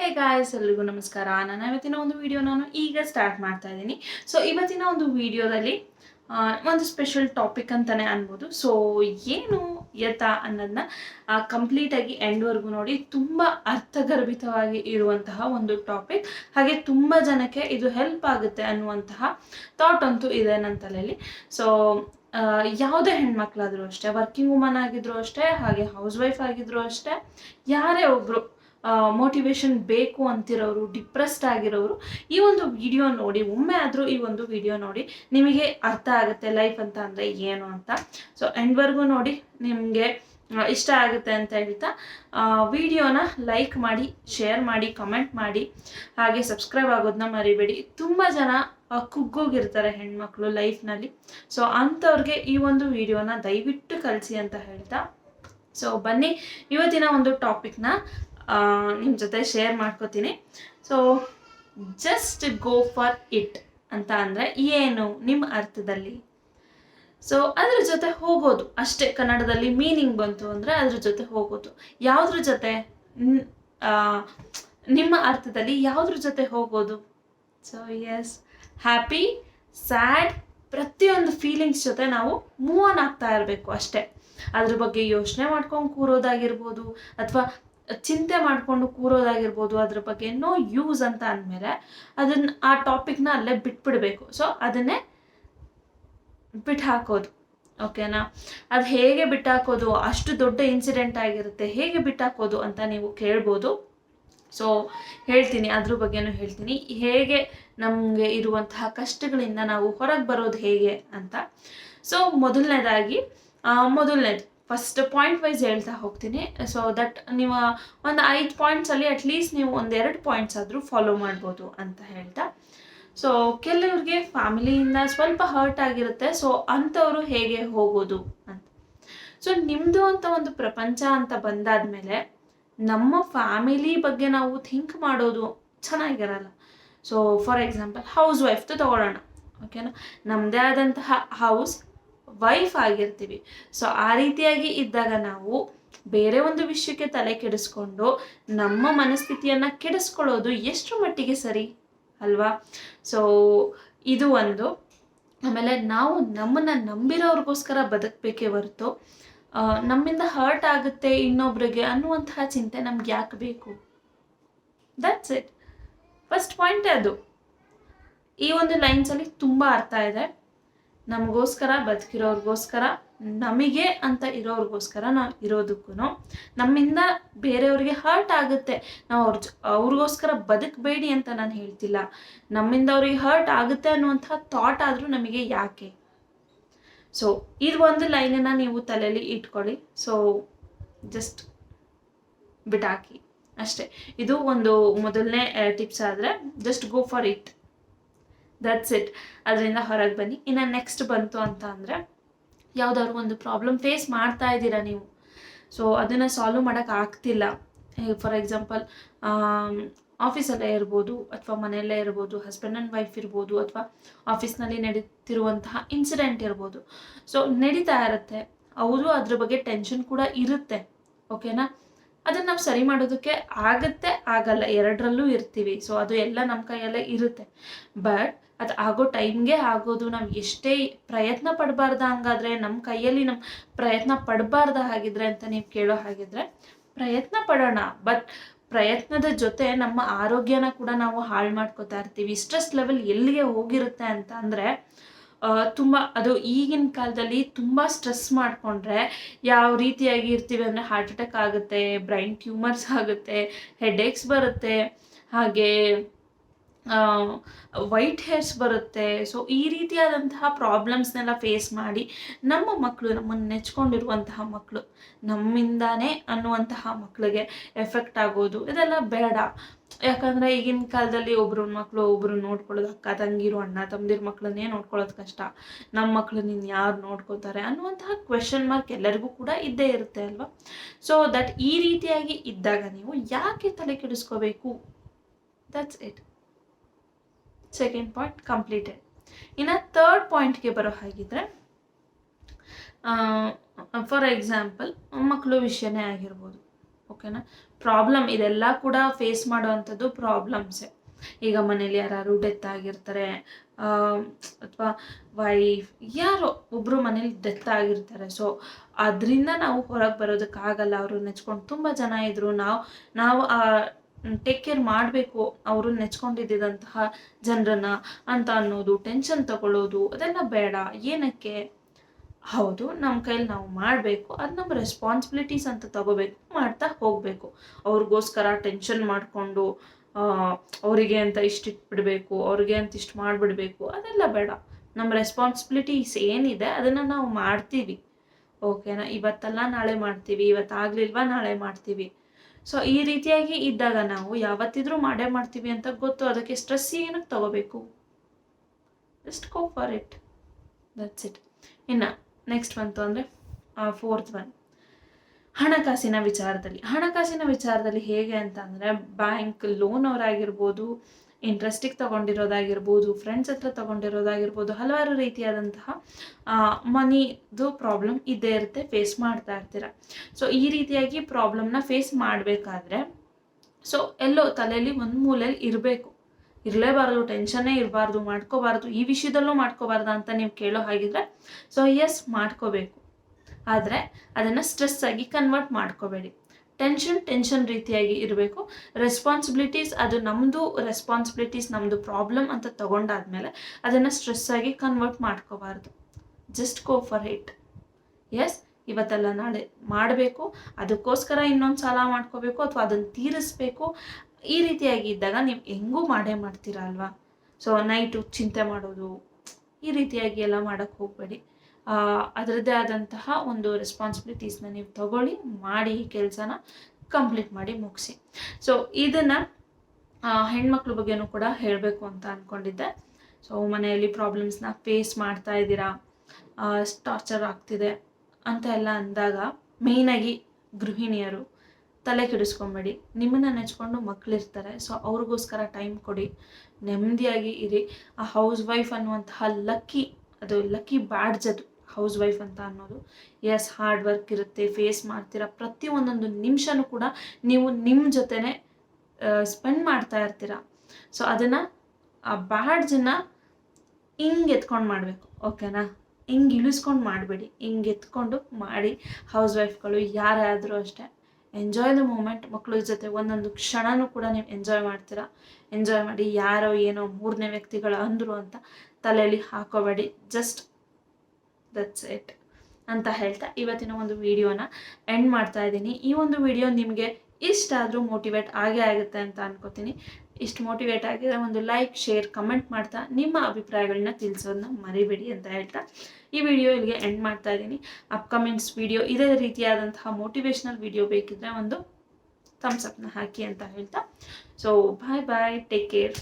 Hey guys ಎಲ್ರಿಗೂ ನಮಸ್ಕಾರ. ನಾನು ಇವತ್ತಿನ ಒಂದು ವಿಡಿಯೋ ನಾನು ಈಗ ಸ್ಟಾರ್ಟ್ ಮಾಡ್ತಾ ಇದ್ದೀನಿ. ಸೊ ಇವತ್ತಿನ ಒಂದು ವಿಡಿಯೋದಲ್ಲಿ ಒಂದು ಸ್ಪೆಷಲ್ ಟಾಪಿಕ್ ಅಂತಲೇ ಅನ್ಬೋದು. ಸೊ ಏನು ಯತ ಅನ್ನೋದನ್ನ ಕಂಪ್ಲೀಟಾಗಿ ಎಂಡ್ವರೆಗೂ ನೋಡಿ ತುಂಬ ಅರ್ಥಗರ್ಭಿತವಾಗಿ ಇರುವಂತಹ ಒಂದು ಟಾಪಿಕ್ ಹಾಗೆ ತುಂಬ ಜನಕ್ಕೆ ಇದು ಹೆಲ್ಪ್ ಆಗುತ್ತೆ ಅನ್ನುವಂತಹ ಥಾಟ್ ಅಂತೂ ಇದೆ ನನ್ನ ತಲೆಯಲ್ಲಿ. ಸೊ ಯಾವುದೇ ಹೆಣ್ಮಕ್ಳಾದರೂ ಅಷ್ಟೇ ವರ್ಕಿಂಗ್ ವುಮನ್ ಆಗಿದ್ರು ಅಷ್ಟೇ, ಹಾಗೆ ಹೌಸ್ ವೈಫ್ ಆಗಿದ್ರು ಅಷ್ಟೇ, ಯಾರೇ ಒಬ್ಬರು ಮೋಟಿವೇಶನ್ ಬೇಕು ಅಂತಿರೋರು ಡಿಪ್ರೆಸ್ಡ್ ಆಗಿರೋರು, ಈ ಒಂದು ವಿಡಿಯೋ ನೋಡಿ, ಒಮ್ಮೆ ಆದರೂ ಈ ಒಂದು ವಿಡಿಯೋ ನೋಡಿ, ನಿಮಗೆ ಅರ್ಥ ಆಗುತ್ತೆ ಲೈಫ್ ಅಂತ ಅಂದರೆ ಏನು ಅಂತ. ಸೊ ಎಂಡ್ವರೆಗೂ ನೋಡಿ, ನಿಮಗೆ ಇಷ್ಟ ಆಗುತ್ತೆ ಅಂತ ಹೇಳ್ತಾ ವಿಡಿಯೋನ ಲೈಕ್ ಮಾಡಿ ಶೇರ್ ಮಾಡಿ ಕಮೆಂಟ್ ಮಾಡಿ, ಹಾಗೆ ಸಬ್ಸ್ಕ್ರೈಬ್ ಆಗೋದನ್ನ ಮರಿಬೇಡಿ. ತುಂಬ ಜನ ಕುಗ್ಗೋಗಿರ್ತಾರೆ ಹೆಣ್ಮಕ್ಳು ಲೈಫ್ನಲ್ಲಿ ಸೊ ಅಂಥವ್ರಿಗೆ ಈ ಒಂದು ವಿಡಿಯೋನ ದಯವಿಟ್ಟು ಕಳಿಸಿ ಅಂತ ಹೇಳ್ತಾ. ಸೊ ಬನ್ನಿ, ಇವತ್ತಿನ ಒಂದು ಟಾಪಿಕ್ನ ನಿಮ್ಮ ಜೊತೆ ಶೇರ್ ಮಾಡ್ಕೋತೀನಿ. So just go for it ಅಂತ ಅಂದರೆ ಏನು ನಿಮ್ಮ ಅರ್ಥದಲ್ಲಿ. ಸೊ ಅದ್ರ ಜೊತೆ ಹೋಗೋದು. ಅಷ್ಟೇ ಕನ್ನಡದಲ್ಲಿ ಮೀನಿಂಗ್ ಬಂತು ಅಂದರೆ ಅದ್ರ ಜೊತೆ ಹೋಗೋದು. ಯಾವುದ್ರ ಜೊತೆ? ನಿಮ್ಮ ಅರ್ಥದಲ್ಲಿ ಯಾವುದ್ರ ಜೊತೆ ಹೋಗೋದು? ಸೊ ಎಸ್ ಹ್ಯಾಪಿ ಸ್ಯಾಡ್ ಪ್ರತಿಯೊಂದು ಫೀಲಿಂಗ್ಸ್ ಜೊತೆ ನಾವು ಮೂವ್ ಆನ್ ಆಗ್ತಾ ಇರಬೇಕು ಅಷ್ಟೇ. ಅದ್ರ ಬಗ್ಗೆ ಯೋಚನೆ ಮಾಡ್ಕೊಂಡು ಕೂರೋದಾಗಿರ್ಬೋದು, ಅಥವಾ ಚಿಂತೆ ಮಾಡಿಕೊಂಡು ಕೂರೋದಾಗಿರ್ಬೋದು, ಅದ್ರ ಬಗ್ಗೆ ನೋ ಯೂಸ್ ಅಂತ ಅಂದಮೇಲೆ ಅದನ್ನ ಆ ಟಾಪಿಕ್ನ ಅಲ್ಲೇ ಬಿಟ್ಬಿಡಬೇಕು. ಸೊ ಅದನ್ನೇ ಬಿಟ್ಟು ಹಾಕೋದು ಓಕೆನಾ ಅದು ಹೇಗೆ ಬಿಟ್ಟಾಕೋದು ಅಷ್ಟು ದೊಡ್ಡ ಇನ್ಸಿಡೆಂಟ್ ಆಗಿರುತ್ತೆ, ಹೇಗೆ ಬಿಟ್ಟಾಕೋದು ಅಂತ ನೀವು ಕೇಳ್ಬೋದು. ಸೊ ಹೇಳ್ತೀನಿ, ಅದ್ರ ಬಗ್ಗೆನೂ ಹೇಳ್ತೀನಿ. ಹೇಗೆ ನಮಗೆ ಇರುವಂತಹ ಕಷ್ಟಗಳಿಂದ ನಾವು ಹೊರಗೆ ಬರೋದು ಹೇಗೆ ಅಂತ. ಸೊ ಮೊದಲನೇದಾಗಿ ಮೊದಲನೇದು ಫಸ್ಟ್ ಪಾಯಿಂಟ್ ವೈಸ್ ಹೇಳ್ತಾ ಹೋಗ್ತೀನಿ. ಸೊ ದಟ್ ನೀವು ಒಂದು ಐದು ಪಾಯಿಂಟ್ಸಲ್ಲಿ ಅಟ್ಲೀಸ್ಟ್ ನೀವು ಒಂದೆರಡು ಪಾಯಿಂಟ್ಸ್ ಆದರೂ ಫಾಲೋ ಮಾಡ್ಬೋದು ಅಂತ ಹೇಳ್ತಾ. ಸೊ ಕೆಲವ್ರಿಗೆ ಫ್ಯಾಮಿಲಿಯಿಂದ ಸ್ವಲ್ಪ ಹರ್ಟ್ ಆಗಿರುತ್ತೆ. ಸೊ ಅಂಥವ್ರು ಹೇಗೆ ಹೋಗೋದು ಅಂತ. ಸೊ ನಿಮ್ಮದು ಅಂತ ಒಂದು ಪ್ರಪಂಚ ಅಂತ ಬಂದಾದ್ಮೇಲೆ ನಮ್ಮ ಫ್ಯಾಮಿಲಿ ಬಗ್ಗೆ ನಾವು ಥಿಂಕ್ ಮಾಡೋದು ಚೆನ್ನಾಗಿರಲ್ಲ. ಸೊ ಫಾರ್ ಎಕ್ಸಾಂಪಲ್ ಹೌಸ್ ವೈಫ್ದು ತಗೊಳ್ಳೋಣ. ಓಕೆನಾ ನಮ್ಮದೇ ಆದಂತಹ ಹೌಸ್ ವೈಫ್ ಆಗಿರ್ತೀವಿ. ಸೊ ಆ ರೀತಿಯಾಗಿ ಇದ್ದಾಗ ನಾವು ಬೇರೆ ಒಂದು ವಿಷಯಕ್ಕೆ ತಲೆ ಕೆಡಿಸ್ಕೊಂಡು ನಮ್ಮ ಮನಸ್ಥಿತಿಯನ್ನು ಕೆಡಿಸ್ಕೊಳ್ಳೋದು ಎಷ್ಟು ಮಟ್ಟಿಗೆ ಸರಿ ಅಲ್ವಾ? ಸೊ ಇದು ಒಂದು. ಆಮೇಲೆ ನಾವು ನಮ್ಮನ್ನು ನಂಬಿರೋರ್ಗೋಸ್ಕರ ಬದುಕಬೇಕೇ ಹೊರತು ನಮ್ಮಿಂದ ಹರ್ಟ್ ಆಗುತ್ತೆ ಇನ್ನೊಬ್ರಿಗೆ ಅನ್ನುವಂತಹ ಚಿಂತೆ ನಮ್ಗೆ ಯಾಕೆ ಬೇಕು? ದಟ್ಸ್ ಇಟ್ ಫಸ್ಟ್ ಪಾಯಿಂಟ್ ಅದು. ಈ ಒಂದು ಲೈನ್ಸಲ್ಲಿ ತುಂಬ ಅರ್ಥ ಇದೆ. ನಮಗೋಸ್ಕರ ಬದುಕಿರೋರಿಗೋಸ್ಕರ, ನಮಗೆ ಅಂತ ಇರೋರಿಗೋಸ್ಕರ ನಾವು ಇರೋದಕ್ಕೂ ನಮ್ಮಿಂದ ಬೇರೆಯವ್ರಿಗೆ ಹರ್ಟ್ ಆಗುತ್ತೆ. ನಾವು ಅವ್ರ ಅವ್ರಿಗೋಸ್ಕರ ಬದುಕಬೇಡಿ ಅಂತ ನಾನು ಹೇಳ್ತಿಲ್ಲ. ನಮ್ಮಿಂದ ಅವ್ರಿಗೆ ಹರ್ಟ್ ಆಗುತ್ತೆ ಅನ್ನುವಂಥ ಥಾಟ್ ಆದರೂ ನಮಗೆ ಯಾಕೆ? ಸೊ ಇದು ಒಂದು ಲೈನನ್ನು ನೀವು ತಲೆಯಲ್ಲಿ ಇಟ್ಕೊಳ್ಳಿ. ಸೊ ಜಸ್ಟ್ ಬಿಟಾಕಿ. ಅಷ್ಟೇ. ಇದು ಒಂದು ಮೊದಲನೇ ಟಿಪ್ಸ್ ಆದರೆ just go for it that's it ಅದರಿಂದ ಹೊರಗೆ ಬನ್ನಿ. ಇನ್ನು ನೆಕ್ಸ್ಟ್ ಬಂತು ಅಂತ ಅಂದರೆ ಯಾವುದಾದ್ರು ಒಂದು ಪ್ರಾಬ್ಲಮ್ ಫೇಸ್ ಮಾಡ್ತಾ ಇದ್ದೀರಾ ನೀವು. ಸೊ ಅದನ್ನು ಸಾಲ್ವ್ ಮಾಡೋಕೆ ಆಗ್ತಿಲ್ಲ. ಫಾರ್ ಎಕ್ಸಾಂಪಲ್ ಆಫೀಸಲ್ಲೇ ಇರ್ಬೋದು, ಅಥವಾ ಮನೆಯಲ್ಲೇ ಇರ್ಬೋದು ಹಸ್ಬೆಂಡ್ ಆ್ಯಂಡ್ ವೈಫ್ ಇರ್ಬೋದು, ಅಥವಾ ಆಫೀಸ್ನಲ್ಲಿ ನಡೀತಿರುವಂತಹ ಇನ್ಸಿಡೆಂಟ್ ಇರ್ಬೋದು. ಸೊ ನಡೀತಾ ಇರುತ್ತೆ. ಅವರು ಅದ್ರ ಬಗ್ಗೆ ಟೆನ್ಷನ್ ಕೂಡ ಇರುತ್ತೆ. ಓಕೆನಾ ಅದನ್ನು ನಾವು ಸರಿ ಮಾಡೋದಕ್ಕೆ ಆಗುತ್ತೆ, ಆಗಲ್ಲ. ಎರಡರಲ್ಲೂ ಇರ್ತೀವಿ. ಸೊ ಅದು ಎಲ್ಲ ನಮ್ಮ ಕೈಯಲ್ಲೇ ಇರುತ್ತೆ. ಬಟ್ ಅದು ಆಗೋ ಟೈಮ್ಗೆ ಆಗೋದು, ನಾವು ಎಷ್ಟೇ ಪ್ರಯತ್ನ ಪಡಬಾರ್ದ ಹಂಗಾದ್ರೆ ನಮ್ಮ ಕೈಯಲ್ಲಿ ನಮ್ಮ ಪ್ರಯತ್ನ ಪಡಬಾರ್ದ ಹಾಗಿದ್ರೆ ಅಂತ ನೀವು ಕೇಳೋ ಹಾಗಿದ್ರೆ, ಪ್ರಯತ್ನ ಪಡೋಣ. ಬಟ್ ಪ್ರಯತ್ನದ ಜೊತೆ ನಮ್ಮ ಆರೋಗ್ಯನ ಕೂಡ ನಾವು ಹಾಳು ಮಾಡ್ಕೋತಾ ಇರ್ತೀವಿ. ಸ್ಟ್ರೆಸ್ ಲೆವೆಲ್ ಎಲ್ಲಿಗೆ ಹೋಗಿರುತ್ತೆ ಅಂತ ಅಂದರೆ ತುಂಬ, ಅದು ಈಗಿನ ಕಾಲದಲ್ಲಿ ತುಂಬ ಸ್ಟ್ರೆಸ್ ಮಾಡಿಕೊಂಡ್ರೆ ಯಾವ ರೀತಿಯಾಗಿ ಇರ್ತೀವಿ ಅಂದರೆ ಹಾರ್ಟ್ ಅಟ್ಯಾಕ್ ಆಗುತ್ತೆ, ಬ್ರೈನ್ ಟ್ಯೂಮರ್ಸ್ ಆಗುತ್ತೆ ಹೆಡ್ ಏಕ್ಸ್ ಬರುತ್ತೆ, ಹಾಗೆ ವೈಟ್ ಹೇರ್ಸ್ ಬರುತ್ತೆ. ಸೊ ಈ ರೀತಿಯಾದಂತಹ ಪ್ರಾಬ್ಲಮ್ಸ್ನೆಲ್ಲ ಫೇಸ್ ಮಾಡಿ ನಮ್ಮ ಮಕ್ಕಳು ನಮ್ಮನ್ನು ನೆಚ್ಕೊಂಡಿರುವಂತಹ ಮಕ್ಕಳು ನಮ್ಮಿಂದಾನೇ ಅನ್ನುವಂತಹ ಮಕ್ಕಳಿಗೆ ಎಫೆಕ್ಟ್ ಆಗೋದು, ಇದೆಲ್ಲ ಬೇಡ. ಯಾಕಂದರೆ ಈಗಿನ ಕಾಲದಲ್ಲಿ ಒಬ್ರ ಮಕ್ಕಳು ಒಬ್ರು ನೋಡ್ಕೊಳ್ಳೋದು, ಅಕ್ಕ ತಂಗಿರು, ಅಣ್ಣ ತಮ್ಮದಿರು ಮಕ್ಕಳನ್ನೇ ನೋಡ್ಕೊಳ್ಳೋದು ಕಷ್ಟ. ನಮ್ಮ ಮಕ್ಕಳು ನಿನ್ನ ಯಾರು ನೋಡ್ಕೋತಾರೆ ಅನ್ನುವಂತಹ ಕ್ವೆಶನ್ ಮಾರ್ಕ್ ಎಲ್ಲರಿಗೂ ಕೂಡ ಇದ್ದೇ ಇರುತ್ತೆ ಅಲ್ವಾ? ಸೊ ದಟ್ ಈ ರೀತಿಯಾಗಿ ಇದ್ದಾಗ ನೀವು ಯಾಕೆ ತಲೆ ಕೆಡಿಸ್ಕೋಬೇಕು? That's it second point completed ಇನ್ನು ತರ್ಡ್ ಪಾಯಿಂಟ್ಗೆ ಬರೋ ಹಾಗಿದ್ರೆ ಫಾರ್ ಎಕ್ಸಾಂಪಲ್ ಮಕ್ಕಳು ವಿಷಯನೇ ಆಗಿರ್ಬೋದು. ಓಕೆನಾ ಪ್ರಾಬ್ಲಮ್ ಇದೆಲ್ಲ ಕೂಡ ಫೇಸ್ ಮಾಡುವಂಥದ್ದು ಪ್ರಾಬ್ಲಮ್ಸೇ ಈಗ ಮನೇಲಿ ಯಾರು ಡೆತ್ ಆಗಿರ್ತಾರೆ ಅಥವಾ ವೈಫ್ ಯಾರೋ ಒಬ್ಬರು ಮನೇಲಿ ಡೆತ್ ಆಗಿರ್ತಾರೆ. ಸೊ ಅದರಿಂದ ನಾವು ಹೊರಗೆ ಬರೋದಕ್ಕಾಗಲ್ಲ. ಅವರು ನೆಚ್ಕೊಂಡು ತುಂಬ ಜನ ಇದ್ದರು ನಾವು ನಾವು ಟೇಕ್ ಕೇರ್ ಮಾಡಬೇಕು. ಅವರು ನೆಚ್ಕೊಂಡಿದ್ದಂತಹ ಜನರನ್ನ ಅಂತ ಅನ್ನೋದು ಟೆನ್ಷನ್ ತಗೊಳ್ಳೋದು, ಅದೆಲ್ಲ ಬೇಡ. ಏನಕ್ಕೆ? ಹೌದು ನಮ್ಮ ಕೈಲಿ ನಾವು ಮಾಡಬೇಕು. ಅದು ನಮ್ಮ ರೆಸ್ಪಾನ್ಸಿಬಿಲಿಟೀಸ್ ಅಂತ ತಗೋಬೇಕು. ಮಾಡ್ತಾ ಹೋಗಬೇಕು. ಅವ್ರಿಗೋಸ್ಕರ ಟೆನ್ಷನ್ ಮಾಡಿಕೊಂಡು ಅವರಿಗೆ ಅಂತ ಇಷ್ಟಿಟ್ಬಿಡಬೇಕು ಅವ್ರಿಗೆ ಅಂತ ಇಷ್ಟು ಮಾಡಿಬಿಡ್ಬೇಕು. ಅದೆಲ್ಲ ಬೇಡ. ನಮ್ಮ ರೆಸ್ಪಾನ್ಸಿಬಿಲಿಟೀಸ್ ಏನಿದೆ, ಅದನ್ನು ನಾವು ಮಾಡ್ತೀವಿ. ಓಕೆನಾ ಇವತ್ತಲ್ಲ ನಾಳೆ ಮಾಡ್ತೀವಿ. ಇವತ್ತಾಗಲಿಲ್ವಾ ನಾಳೆ ಮಾಡ್ತೀವಿ. ಸೊ ಈ ರೀತಿಯಾಗಿ ಇದ್ದಾಗ ನಾವು ಯಾವತ್ತಿದ್ರೂ ಮಾಡೇ ಮಾಡ್ತೀವಿ ಅಂತ ಗೊತ್ತು. ಅದಕ್ಕೆ ಸ್ಟ್ರೆಸ್ ಏನಕ್ಕೆ ತಗೋಬೇಕು? Just go for it that's it ಇನ್ನು ನೆಕ್ಸ್ಟ್ ಬಂತು ಅಂದರೆ ಫೋರ್ತ್ ಒನ್ ಹಣಕಾಸಿನ ವಿಚಾರದಲ್ಲಿ. ಹಣಕಾಸಿನ ವಿಚಾರದಲ್ಲಿ ಹೇಗೆ ಅಂತ ಅಂದರೆ ಬ್ಯಾಂಕ್ ಲೋನ್ ಅವರಾಗಿರ್ಬೋದು ಇಂಟ್ರೆಸ್ಟಿಗೆ ತೊಗೊಂಡಿರೋದಾಗಿರ್ಬೋದು ಫ್ರೆಂಡ್ಸ್ ಹತ್ರ ತೊಗೊಂಡಿರೋದಾಗಿರ್ಬೋದು, ಹಲವಾರು ರೀತಿಯಾದಂತಹ ಮನಿದು ಪ್ರಾಬ್ಲಮ್ ಇದ್ದೇ ಇರುತ್ತೆ ಫೇಸ್ ಮಾಡ್ತಾ ಇರ್ತೀರ. ಸೊ ಈ ರೀತಿಯಾಗಿ ಪ್ರಾಬ್ಲಮ್ನ ಫೇಸ್ ಮಾಡಬೇಕಾದ್ರೆ ಸೊ ಎಲ್ಲೋ ತಲೆಯಲ್ಲಿ ಒಂದು ಮೂಲೆಯಲ್ಲಿ ಇರಬೇಕು. ಇರಲೇಬಾರ್ದು ಟೆನ್ಷನ್ನೇ ಇರಬಾರ್ದು, ಮಾಡ್ಕೋಬಾರ್ದು, ಈ ವಿಷಯದಲ್ಲೂ ಮಾಡ್ಕೋಬಾರ್ದು ಅಂತ ನೀವು ಕೇಳೋ ಹಾಗಿದ್ರೆ ಸೊ ಎಸ್ ಮಾಡ್ಕೋಬೇಕು. ಆದರೆ, ಅದನ್ನು ಸ್ಟ್ರೆಸ್ ಆಗಿ ಕನ್ವರ್ಟ್ ಮಾಡ್ಕೋಬೇಡಿ. ಟೆನ್ಷನ್ ಟೆನ್ಷನ್ ರೀತಿಯಾಗಿ ಇರಬೇಕು. ರೆಸ್ಪಾನ್ಸಿಬಿಲಿಟೀಸ್ ಅದು ನಮ್ಮದು ರೆಸ್ಪಾನ್ಸಿಬಿಲಿಟೀಸ್ ನಮ್ಮದು ಪ್ರಾಬ್ಲಮ್ ಅಂತ ತಗೊಂಡಾದ್ಮೇಲೆ ಅದನ್ನು ಸ್ಟ್ರೆಸ್ ಆಗಿ ಕನ್ವರ್ಟ್ ಮಾಡ್ಕೋಬಾರ್ದು. Just go for it as ಇವತ್ತೆಲ್ಲ ನಾಳೆ ಮಾಡಬೇಕು. ಅದಕ್ಕೋಸ್ಕರ ಇನ್ನೊಂದು ಸಾಲ ಮಾಡ್ಕೋಬೇಕು ಅಥವಾ ಅದನ್ನು ತೀರಿಸ್ಬೇಕು. ಈ ರೀತಿಯಾಗಿ ಇದ್ದಾಗ ನೀವು ಹೆಂಗೂ ಮಾಡೇ ಮಾಡ್ತೀರಾ ಅಲ್ವಾ? ಸೊ ನೈಟು ಚಿಂತೆ ಮಾಡೋದು, ಈ ರೀತಿಯಾಗಿ ಎಲ್ಲ ಮಾಡೋಕ್ಕೆ ಹೋಗಬೇಡಿ. ಅದರದ್ದೇ ಆದಂತಹ ಒಂದು ರೆಸ್ಪಾನ್ಸಿಬಿಲಿಟೀಸ್ನ ನೀವು ತಗೊಳ್ಳಿ, ಮಾಡಿ ಕೆಲಸನ ಕಂಪ್ಲೀಟ್ ಮಾಡಿ ಮುಗಿಸಿ. ಸೊ ಇದನ್ನು ಹೆಣ್ಮಕ್ಳ ಬಗ್ಗೆನೂ ಕೂಡ ಹೇಳಬೇಕು ಅಂತ ಅಂದ್ಕೊಂಡಿದ್ದೆ ಸೊ ಮನೆಯಲ್ಲಿ ಪ್ರಾಬ್ಲಮ್ಸ್ನ ಫೇಸ್ ಮಾಡ್ತಾ ಇದ್ದೀರಾ? ಟಾರ್ಚರ್ ಆಗ್ತಿದೆ ಅಂತ ಎಲ್ಲ ಅಂದಾಗ ಮೇಯ್ನಾಗಿ ಗೃಹಿಣಿಯರು ತಲೆ ಕೆಡಿಸ್ಕೊಂಬೇಡಿ. ನಿಮ್ಮನ್ನು ನೆಚ್ಕೊಂಡು ಮಕ್ಕಳಿರ್ತಾರೆ ಸೊ ಅವ್ರಿಗೋಸ್ಕರ ಟೈಮ್ ಕೊಡಿ. ನೆಮ್ಮದಿಯಾಗಿ ಇರಿ. ಆ ಹೌಸ್ ವೈಫ್ ಅನ್ನುವಂತಹ ಲಕ್ಕಿ ಅದು ಲಕ್ಕಿ ಬ್ಯಾಡ್ಜ್ ಅದು. ಹೌಸ್ ವೈಫ್ ಅಂತ ಅನ್ನೋದು. ಎಸ್ ಹಾರ್ಡ್ ವರ್ಕ್ ಇರುತ್ತೆ ಫೇಸ್ ಮಾಡ್ತೀರಾ ಪ್ರತಿ ಒಂದೊಂದು ನಿಮಿಷನೂ ಕೂಡ ನೀವು ನಿಮ್ಮ ಜೊತೆನೆ ಸ್ಪೆಂಡ್ ಮಾಡ್ತಾ ಇರ್ತೀರ. ಸೊ ಅದನ್ನು ಆ ಬ್ಯಾಡ್ಜನ್ನು ಹಿಂಗೆ ಎತ್ಕೊಂಡು ಮಾಡಬೇಕು ಓಕೆನಾ ಹಿಂಗೆ ಇಳಿಸ್ಕೊಂಡು ಮಾಡಬೇಡಿ, ಹಿಂಗೆ ಎತ್ಕೊಂಡು ಮಾಡಿ ಹೌಸ್ ವೈಫ್ಗಳು ಯಾರಾದರೂ ಅಷ್ಟೇ. ಎಂಜಾಯ್ ದ ಮೂಮೆಂಟ್ ಮಕ್ಕಳ ಜೊತೆ ಒಂದೊಂದು ಕ್ಷಣನೂ ಕೂಡ ನೀವು ಎಂಜಾಯ್ ಮಾಡ್ತೀರಾ. ಎಂಜಾಯ್ ಮಾಡಿ, ಯಾರೋ ಏನೋ ಮೂರನೇ ವ್ಯಕ್ತಿಗಳು ಅಂದರು ಅಂತ ತಲೆಯಲ್ಲಿ ಹಾಕೋಬೇಡಿ ಜಸ್ಟ್ ದಟ್ಸ್ ಇಟ್ ಅಂತ ಹೇಳ್ತಾ ಇವತ್ತಿನ ಒಂದು ವಿಡಿಯೋನ ಎಂಡ್ ಮಾಡ್ತಾ ಇದ್ದೀನಿ. ಈ ಒಂದು ವಿಡಿಯೋ ನಿಮಗೆ ಇಷ್ಟ ಆದರೂ ಮೋಟಿವೇಟ್ ಆಗೇ ಆಗುತ್ತೆ ಅಂತ ಅನ್ಕೋತೀನಿ. ಇಷ್ಟು ಮೋಟಿವೇಟ್ ಆಗಿದ್ರೆ ಒಂದು ಲೈಕ್ ಶೇರ್ ಕಮೆಂಟ್ ಮಾಡ್ತಾ ನಿಮ್ಮ ಅಭಿಪ್ರಾಯಗಳನ್ನ ತಿಳಿಸೋದನ್ನ ಮರಿಬೇಡಿ ಅಂತ ಹೇಳ್ತಾ ಈ ವಿಡಿಯೋ ಇಲ್ಲಿಗೆ ಎಂಡ್ ಮಾಡ್ತಾ ಇದ್ದೀನಿ. ಅಪ್ಕಮಿಂಗ್ಸ್ ವಿಡಿಯೋ ಇದೇ ರೀತಿಯಾದಂತಹ ಮೋಟಿವೇಶ್ನಲ್ ವಿಡಿಯೋ ಬೇಕಿದ್ರೆ ಒಂದು ಥಮ್ಸ್ ಅಪ್ನ ಹಾಕಿ ಅಂತ ಹೇಳ್ತಾ. So bye bye take care